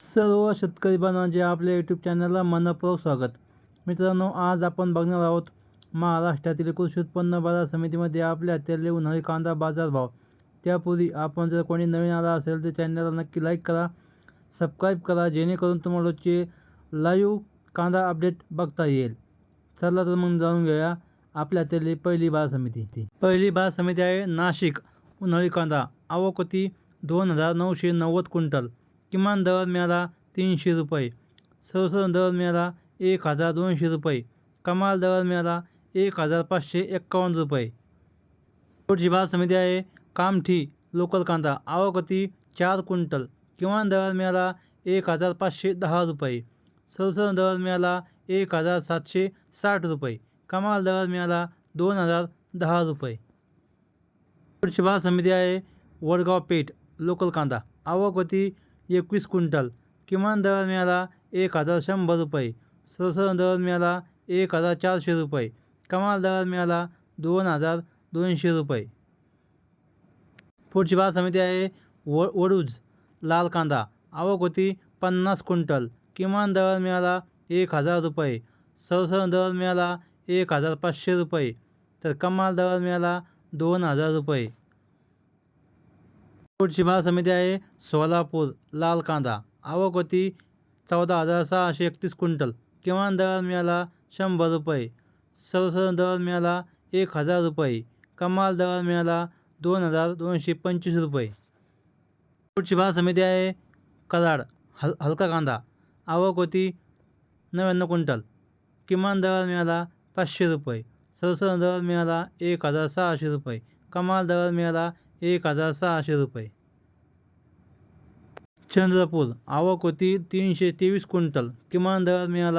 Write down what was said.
सर्व शेतकरी बांधवांचे आपल्या यूट्यूब चॅनलला मनपूर्वक स्वागत. मित्रांनो आज आपण बघणार आहोत महाराष्ट्रातील कृषी उत्पन्न बाजार समितीमध्ये आपल्या तेले उन्हाळी कांदा बाजारभाव त्यापूर्वी आपण जर कोणी नवीन आला असेल तर चॅनलला नक्की लाईक करा सबस्क्राईब करा जेणेकरून तुम्हाला रोजचे लाईव्ह कांदा अपडेट बघता येईल. चला तर मग जाणून घेऊया आपल्या तेली पहिली बाजार समिती ती पहिली बाजार समिती आहे नाशिक उन्हाळी कांदा आवक होती दोन हजार नऊशे नव्वद क्विंटल. किमान दर मिळाला तीनशे रुपये. सर्वसाधारण दर मिळाला एक हजार दोनशे रुपये. कमाल दर मिळाला एक हजार पाचशे एक्कावन्न रुपये. पुढची बाजार समिती आहे कामठी लोकल कांदा आवकती चार क्विंटल. किमान दर मिळाला एक हजार पाचशे दहा रुपये. सर्वसाधारण दर मिळाला एक हजार सातशे साठ रुपये. कमाल दर मिळाला दोन हजार दहा रुपये. पुढची बाजार समिती आहे वडगाव पेठ लोकल कांदा आवक होती एकवीस क्विंटल. किमान दर मिळाला एक हजार शंभर रुपये. सर्वसाधारण दर मिळाला एक हजार चारशे रुपये. कमाल दर मिळाला दोन हजार दोनशे रुपये. पुढची बाजार समिती आहे व वडूज लाल कांदा. आवक होती पन्नास क्विंटल. किमान दर मिळाला एक हजार रुपये. सर्वसाधारण दर मिळाला एक हजार पाचशे रुपये. तर कमाल दर मिळाला दोन हजार रुपये. पुढची बाजार समिती आहे सोलापूर लाल कांदा आवक होती चौदा हजार सहाशे एकतीस क्विंटल. किमान दर मिळाला शंभर रुपये. सर्वसाधारण दर मिळाला एक हजार रुपये. कमाल दर मिळाला दोन हजार दोनशे पंचवीस रुपये. पुढची बाजार समिती आहे कराड हल हलका कांदा. आवक होती नव्याण्णव क्विंटल. किमान दर मिळाला पाचशे रुपये. सर्वसाधारण दर मिळाला एक हजार सहाशे रुपये. कमाल दर मिळाला एक हजार सहाशे रुपये. चंद्रपूर आवक होती तीनशे तेवीस क्विंटल. किमान दर मिळाला